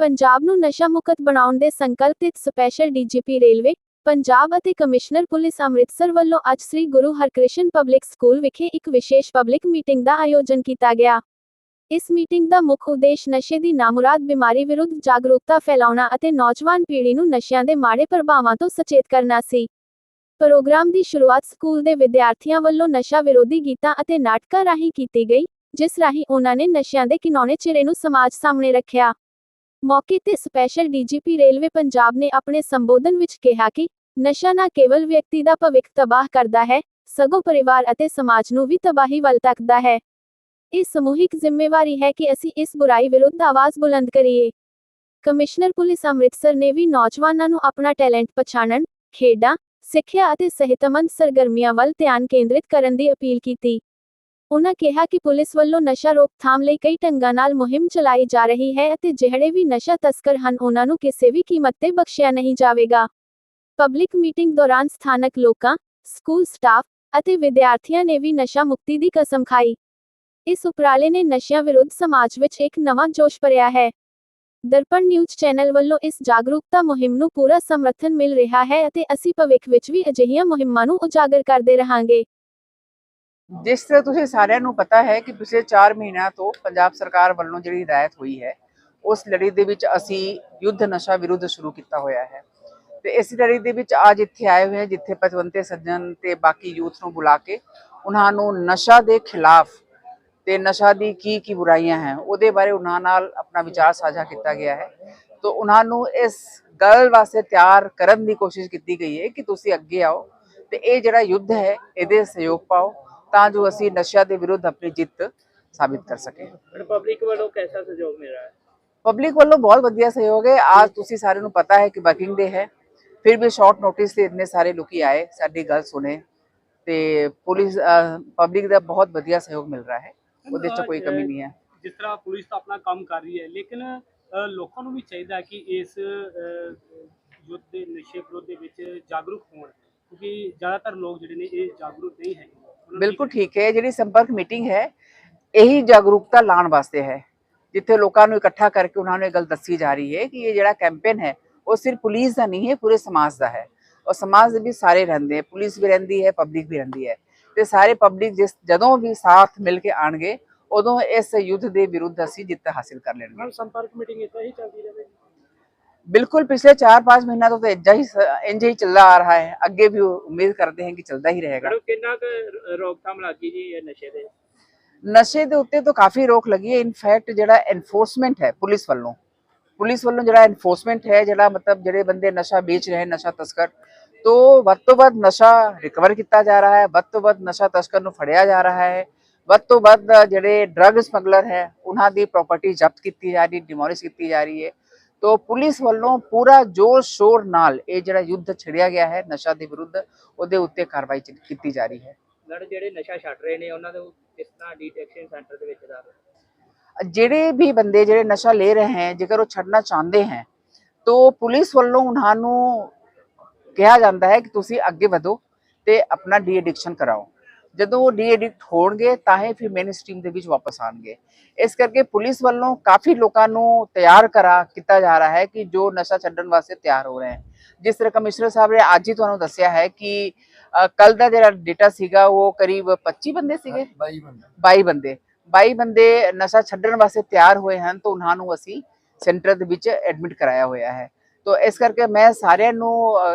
ਪੰਜਾਬ ਨੂੰ ਨਸ਼ਾ ਮੁਕਤ ਬਣਾਉਣ ਦੇ ਸੰਕਲਪ ਤੇ ਸਪੈਸ਼ਲ ਡੀਜੀਪੀ ਰੇਲਵੇ, ਪੰਜਾਬ ਅਤੇ ਕਮਿਸ਼ਨਰ ਪੁਲਿਸ ਅੰਮ੍ਰਿਤਸਰ ਵੱਲੋਂ ਅੱਜ ਸ੍ਰੀ ਗੁਰੂ ਹਰਕ੍ਰਿਸ਼ਨ ਪਬਲਿਕ ਸਕੂਲ ਵਿਖੇ ਇੱਕ ਵਿਸ਼ੇਸ਼ ਪਬਲਿਕ ਮੀਟਿੰਗ ਦਾ ਆਯੋਜਨ ਕੀਤਾ ਗਿਆ। ਇਸ ਮੀਟਿੰਗ ਦਾ ਮੁੱਖ ਉਦੇਸ਼ ਨਸ਼ੇ ਦੀ ਨਾਮੁਰਾਦ ਬਿਮਾਰੀ ਵਿਰੁੱਧ ਜਾਗਰੂਕਤਾ ਫੈਲਾਉਣਾ ਅਤੇ ਨੌਜਵਾਨ ਪੀੜ੍ਹੀ ਨੂੰ ਨਸ਼ਿਆਂ ਦੇ ਮਾੜੇ ਪ੍ਰਭਾਵਾਂ ਤੋਂ ਸਚੇਤ ਕਰਨਾ ਸੀ। ਪ੍ਰੋਗਰਾਮ ਦੀ ਸ਼ੁਰੂਆਤ ਸਕੂਲ ਦੇ ਵਿਦਿਆਰਥੀਆਂ ਵੱਲੋਂ ਨਸ਼ਾ ਵਿਰੋਧੀ ਗੀਤਾਂ ਅਤੇ ਨਾਟਕਾਂ ਰਾਹੀਂ ਕੀਤੀ ਗਈ, ਜਿਸ ਰਾਹੀਂ ਉਹਨਾਂ ਨੇ ਨਸ਼ਿਆਂ ਦੇ ਕਿਨੌਣੇ ਚਿਹਰੇ ਨੂੰ ਸਮਾਜ ਸਾਹਮਣੇ ਰੱਖਿਆ। ਮੌਕੇ ਤੇ ਸਪੈਸ਼ਲ ਡੀਜੀਪੀ ਰੇਲਵੇ ਪੰਜਾਬ ਨੇ ਆਪਣੇ ਸੰਬੋਧਨ ਵਿੱਚ ਕਿਹਾ ਕਿ ਨਸ਼ਾ ਨਾ ਕੇਵਲ ਵਿਅਕਤੀ ਦਾ ਭਵਿੱਖ ਤਬਾਹ ਕਰਦਾ ਹੈ, ਸਗੋਂ ਪਰਿਵਾਰ ਅਤੇ ਸਮਾਜ ਨੂੰ ਵੀ ਤਬਾਹੀ ਵੱਲ ਤੱਕਦਾ ਹੈ। ਇਹ ਸਮੂਹਿਕ ਜ਼ਿੰਮੇਵਾਰੀ ਹੈ ਕਿ ਅਸੀਂ ਇਸ ਬੁਰਾਈ ਵਿਰੁੱਧ ਆਵਾਜ਼ ਬੁਲੰਦ ਕਰੀਏ। ਕਮਿਸ਼ਨਰ ਪੁਲਿਸ ਅੰਮ੍ਰਿਤਸਰ ਨੇ ਵੀ ਨੌਜਵਾਨਾਂ ਨੂੰ ਆਪਣਾ ਟੈਲੈਂਟ ਪਛਾਣਨ, ਖੇਡਾਂ, ਸਿੱਖਿਆ ਅਤੇ ਸਿਹਤਮੰਦ ਸਰਗਰਮੀਆਂ ਵੱਲ ਧਿਆਨ ਕੇਂਦਰਿਤ ਕਰਨ ਦੀ ਅਪੀਲ ਕੀਤੀ। ਉਨ੍ਹਾਂ ਕਿਹਾ ਕਿ ਪੁਲਿਸ ਵੱਲੋਂ ਨਸ਼ਾ ਰੋਕਥਾਮ ਲਈ ਕਈ ਢੰਗਾਂ ਨਾਲ ਮੁਹਿੰਮ ਚਲਾਈ ਜਾ ਰਹੀ ਹੈ ਅਤੇ ਜਿਹੜੇ ਵੀ ਨਸ਼ਾ ਤਸਕਰ ਹਨ ਉਹਨਾਂ ਨੂੰ ਕਿਸੇ ਵੀ ਕੀਮਤ ਤੇ ਬਖਸ਼ਿਆ ਨਹੀਂ ਜਾਵੇਗਾ। ਪਬਲਿਕ ਮੀਟਿੰਗ ਦੌਰਾਨ ਸਥਾਨਕ ਲੋਕਾਂ, ਸਕੂਲ ਸਟਾਫ ਅਤੇ ਵਿਦਿਆਰਥੀਆਂ ਨੇ ਵੀ ਨਸ਼ਾ ਮੁਕਤੀ ਦੀ ਕਸਮ ਖਾਈ। ਇਸ ਉਪਰਾਲੇ ਨੇ ਨਸ਼ਿਆਂ ਵਿਰੁੱਧ ਸਮਾਜ ਵਿੱਚ ਇੱਕ ਨਵਾਂ ਜੋਸ਼ ਭਰਿਆ ਹੈ। ਦਰਪਣ ਨਿਊਜ਼ ਚੈਨਲ ਵੱਲੋਂ ਇਸ ਜਾਗਰੂਕਤਾ ਮੁਹਿੰਮ ਨੂੰ ਪੂਰਾ ਸਮਰਥਨ ਮਿਲ ਰਿਹਾ ਹੈ ਅਤੇ ਅਸੀਂ ਭਵਿੱਖ ਵਿੱਚ ਵੀ ਅਜਿਹੀਆਂ ਮੁਹਿੰਮਾਂ ਨੂੰ ਉਜਾਗਰ ਕਰਦੇ ਰਹਾਂਗੇ। ਜਿਸ ਤਰ੍ਹਾਂ ਤੁਸੀਂ ਸਾਰਿਆਂ ਨੂੰ ਪਤਾ ਹੈ ਕਿ ਪਿਛਲੇ 4 ਮਹੀਨਿਆਂ ਤੋਂ ਪੰਜਾਬ ਸਰਕਾਰ ਵੱਲੋਂ ਜਿਹੜੀ ਹਦਾਇਤ ਹੋਈ ਹੈ, ਉਸ ਲੜੀ ਦੇ ਵਿੱਚ ਅਸੀਂ ਯੁੱਧ ਨਸ਼ਾ ਵਿਰੁੱਧ ਸ਼ੁਰੂ ਕੀਤਾ ਹੋਇਆ ਹੈ। ਤੇ ਇਸ ਲੜੀ ਦੇ ਵਿੱਚ ਅੱਜ ਇੱਥੇ ਆਏ ਹੋਏ ਜਿੱਥੇ ਪਤਵੰਤੇ ਸੱਜਣ ਤੇ ਬਾਕੀ ਯੂਥ ਨੂੰ ਬੁਲਾ ਕੇ ਉਹਨਾਂ ਨੂੰ ਨਸ਼ਾ ਦੇ ਖਿਲਾਫ ਤੇ ਨਸ਼ਾ ਦੀ ਕੀ ਕੀ ਬੁਰਾਈਆਂ ਹੈ, ਉਹਦੇ ਬਾਰੇ ਉਹਨਾਂ ਨਾਲ ਆਪਣਾ ਵਿਚਾਰ ਸਾਂਝਾ ਕੀਤਾ ਗਿਆ ਹੈ। ਤੋਂ ਉਹਨਾਂ ਨੂੰ ਇਸ ਗੱਲ ਵਾਸਤੇ ਤਿਆਰ ਕਰਨ ਦੀ ਕੋਸ਼ਿਸ਼ ਕੀਤੀ ਗਈ ਹੈ ਕਿ ਤੁਸੀਂ ਅੱਗੇ ਆਓ ਤੇ ਇਹ ਜਿਹੜਾ ਯੁੱਧ ਹੈ, ਇਹਦੇ ਸਹਿਯੋਗ ਪਾਓ। ਤਾਂ ਜੋ ਅਸੀਂ ਨਸ਼ਾ ਦੇ ਵਿਰੁੱਧ ਆਪਣੀ ਜਿੱਤ ਸਾਬਿਤ ਕਰ ਸਕੇ ਪਬਲਿਕ ਵੱਲੋਂ ਕੈਸਾ ਸਹਿਯੋਗ ਮਿਲ ਰਿਹਾ ਹੈ? ਪਬਲਿਕ ਵੱਲੋਂ ਬਹੁਤ ਵਧੀਆ ਸਹਿਯੋਗ ਹੈ। ਅੱਜ ਤੁਸੀਂ ਸਾਰਿਆਂ ਨੂੰ ਪਤਾ ਹੈ ਕਿ ਵਰਕਿੰਗ ਡੇ ਹੈ। ਫਿਰ ਵੀ ਸ਼ਾਰਟ ਨੋਟਿਸ ਤੇ ਇਤਨੇ ਸਾਰੇ ਲੋਕੀ ਆਏ ਸਾਡੀ ਗੱਲ ਸੁਣੇ ਤੇ ਪੁਲਿਸ ਪਬਲਿਕ ਦਾ ਬਹੁਤ ਵਧੀਆ ਸਹਿਯੋਗ ਮਿਲ ਰਿਹਾ ਹੈ। ਉਹਦੇ ਚ ਕੋਈ ਕਮੀ ਨਹੀਂ ਹੈ। ਜਿਸ ਤਰ੍ਹਾਂ ਪੁਲਿਸ ਤਾਂ ਆਪਣਾ ਕੰਮ ਕਰ ਰਹੀ ਹੈ ਲੇਕਿਨ ਲੋਕਾਂ ਨੂੰ ਵੀ ਚਾਹੀਦਾ ਹੈ ਕਿ ਇਸ ਯੁੱਧ ਦੇ ਨਸ਼ੇ ਵਿਰੁੱਧ ਦੇ ਵਿੱਚ ਜਾਗਰੂਕ ਹੋਣ। ਕਿਉਂਕਿ ਜ਼ਿਆਦਾਤਰ ਲੋਕ ਜਿਹੜੇ ਨੇ ਇਹ ਜਾਗਰੂਕ ਨਹੀਂ ਹੈਗੇ। ਬਿਲਕੁਲ ਠੀਕ ਹੈ ਜਿਹੜੀ ਸੰਪਰਕ ਮੀਟਿੰਗ ਹੈ ਇਹੀ ਜਾਗਰੂਕਤਾ ਲਾਉਣ ਵਾਸਤੇ ਹੈ। ਜਿੱਥੇ ਲੋਕਾਂ ਨੂੰ ਇਕੱਠਾ ਕਰਕੇ ਉਹਨਾਂ ਨੂੰ ਇਹ ਗੱਲ ਦੱਸੀ ਜਾ ਰਹੀ ਹੈ ਕਿ ਇਹ ਜਿਹੜਾ ਕੈਂਪੇਨ ਹੈ ਉਹ ਸਿਰਫ ਪੁਲਿਸ ਦਾ ਨਹੀਂ ਹੈ ਪੂਰੇ ਸਮਾਜ ਦਾ ਹੈ। ਔਰ ਸਮਾਜ ਦੇ ਵੀ ਸਾਰੇ ਰਹਿੰਦੇ ਪੁਲਿਸ ਵੀ ਰਹਿੰਦੀ ਹੈ ਪਬਲਿਕ ਵੀ ਰਹਿੰਦੀ ਹੈ। ਤੇ ਸਾਰੇ ਪਬਲਿਕ ਜਿਸ ਜਦੋਂ ਵੀ ਸਾਥ ਮਿਲ ਕੇ ਆਣਗੇ ਉਦੋਂ ਇਸ ਯੁੱਧ ਦੇ ਵਿਰੁੱਧ ਅਸੀਂ ਜਿੱਤ ਹਾਸਿਲ ਕਰ ਲੈਣਗੇ। ਸੰਪਰਕ ਮੀਟਿੰਗ ਇਦਾਂ ਹੀ ਚੱਲਦੀ ਰਹੇਗੀ बिल्कुल पिछले चार पाँच महीना तो, तो इंज ही चल रहा है। अगे भी उम्मीद करते हैं कि चलता ही रहेगा। नशे के उत्ते तो काफ़ी रोक लगी है। इनफैक्ट जरा एनफोर्समेंट है पुलिस वालों पुलिस वालों जरा एनफोर्समेंट है जरा मतलब जो बंद नशा बेच रहे हैं नशा तस्कर तो वो तो वध नशा रिकवर किया जा रहा है वो तो वध नशा तस्कर फड़िया जा रहा है वो तो वध जे ड्रग स्मगलर है उन्होंने प्रॉपर्टी जब्त की जा रही डिमोलिश की जा रही है। ਤੋਂ ਪੁਲਿਸ ਵੱਲੋਂ ਪੂਰਾ ਜੋਰ ਸ਼ੋਰ ਨਾਲ ਇਹ ਜਿਹੜਾ ਯੁੱਧ ਛਿੜਿਆ ਗਿਆ ਹੈ ਨਸ਼ਾ ਦੇ ਵਿਰੁੱਧ ਉਹਦੇ ਉੱਤੇ ਕਾਰਵਾਈ ਕੀਤੀ ਜਾ ਰਹੀ ਹੈ। ਮੈਡਮ ਜਿਹੜੇ ਨਸ਼ਾ ਛੱਡ ਰਹੇ ਨੇ ਉਹਨਾਂ ਨੂੰ ਕਿਸ ਤਰ੍ਹਾਂ ਡਿਟੈਕਸ਼ਨ ਸੈਂਟਰ ਦੇ ਵਿੱਚ ਦਾ ਜਿਹੜੇ ਵੀ ਬੰਦੇ ਜਿਹੜੇ ਨਸ਼ਾ ਲੈ ਰਹੇ ਹੈ ਜੇਕਰ ਉਹ ਛੱਡਣਾ ਚਾਹੁੰਦੇ ਹੈ ਤਾਂ ਪੁਲਿਸ ਵੱਲੋਂ ਉਹਨਾਂ ਨੂੰ ਕਿਹਾ ਜਾਂਦਾ ਹੈ ਕਿ ਤੁਸੀਂ ਅੱਗੇ ਵਧੋ ਤੇ ਆਪਣਾ ਡੀ ਐਡਿਕਸ਼ਨ ਕਰਾਓ। ਜਦੋਂ ਉਹ ਡੀ ਐਡਿਕਟ ਹੋਣਗੇ ਤਾਂ ਹੀ ਫਿਰ ਮੇਨ ਸਟ੍ਰੀਮ ਦੇ ਵਿੱਚ ਵਾਪਸ ਆਣਗੇ। ਇਸ ਕਰਕੇ ਪੁਲਿਸ ਵੱਲੋਂ ਕਾਫੀ ਲੋਕਾਂ ਨੂੰ ਤਿਆਰ ਕਰਾ ਕੀਤਾ ਜਾ ਰਿਹਾ ਹੈ ਕਿ ਜੋ ਨਸ਼ਾ ਛੱਡਣ ਵਾਸਤੇ ਤਿਆਰ ਹੋ ਰਹੇ ਹਨ। ਜਿਸ ਤਰ੍ਹਾਂ ਕਮਿਸ਼ਨਰ ਸਾਹਿਬ ਨੇ ਅੱਜ ਹੀ ਤੁਹਾਨੂੰ ਦੱਸਿਆ ਹੈ ਕਿ ਕੱਲ ਦਾ ਜਿਹੜਾ ਡੇਟਾ ਸੀਗਾ ਉਹ ਕਰੀਬ 25 ਬੰਦੇ ਸੀਗੇ? 22 ਬੰਦੇ। 22 ਬੰਦੇ। 22 ਬੰਦੇ ਨਸ਼ਾ ਛੱਡਣ ਵਾਸਤੇ ਤਿਆਰ ਹੋਏ ਹਨ ਤਾਂ ਉਹਨਾਂ ਨੂੰ ਅਸੀਂ ਸੈਂਟਰ ਦੇ ਵਿੱਚ ਐਡਮਿਟ ਕਰਾਇਆ ਹੋਇਆ ਹੈ। ਤਾਂ ਇਸ ਕਰਕੇ ਮੈਂ ਸਾਰਿਆਂ ਨੂੰ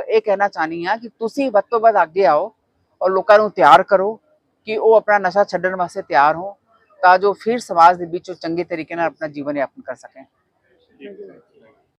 ਇਹ ਕਹਿਣਾ ਚਾਹਨੀ ਹਾਂ ਕਿ ਤੁਸੀਂ ਵੱਧ ਤੋਂ ਵੱਧ ਅੱਗੇ ਆਓ ਔਰ ਲੋਕਾਂ ਨੂੰ ਤਿਆਰ ਕਰੋ। ਕਿ ਉਹ ਆਪਣਾ ਨਸ਼ਾ ਛੱਡਣ ਵਾਸਤੇ ਤਿਆਰ ਹੋ ਤਾਂ ਜੋ ਫਿਰ ਸਮਾਜ ਦੇ ਵਿੱਚ ਉਹ ਚੰਗੇ ਤਰੀਕੇ ਨਾਲ ਆਪਣਾ ਜੀਵਨ ਯਾਪਨ ਕਰ ਸਕਣ।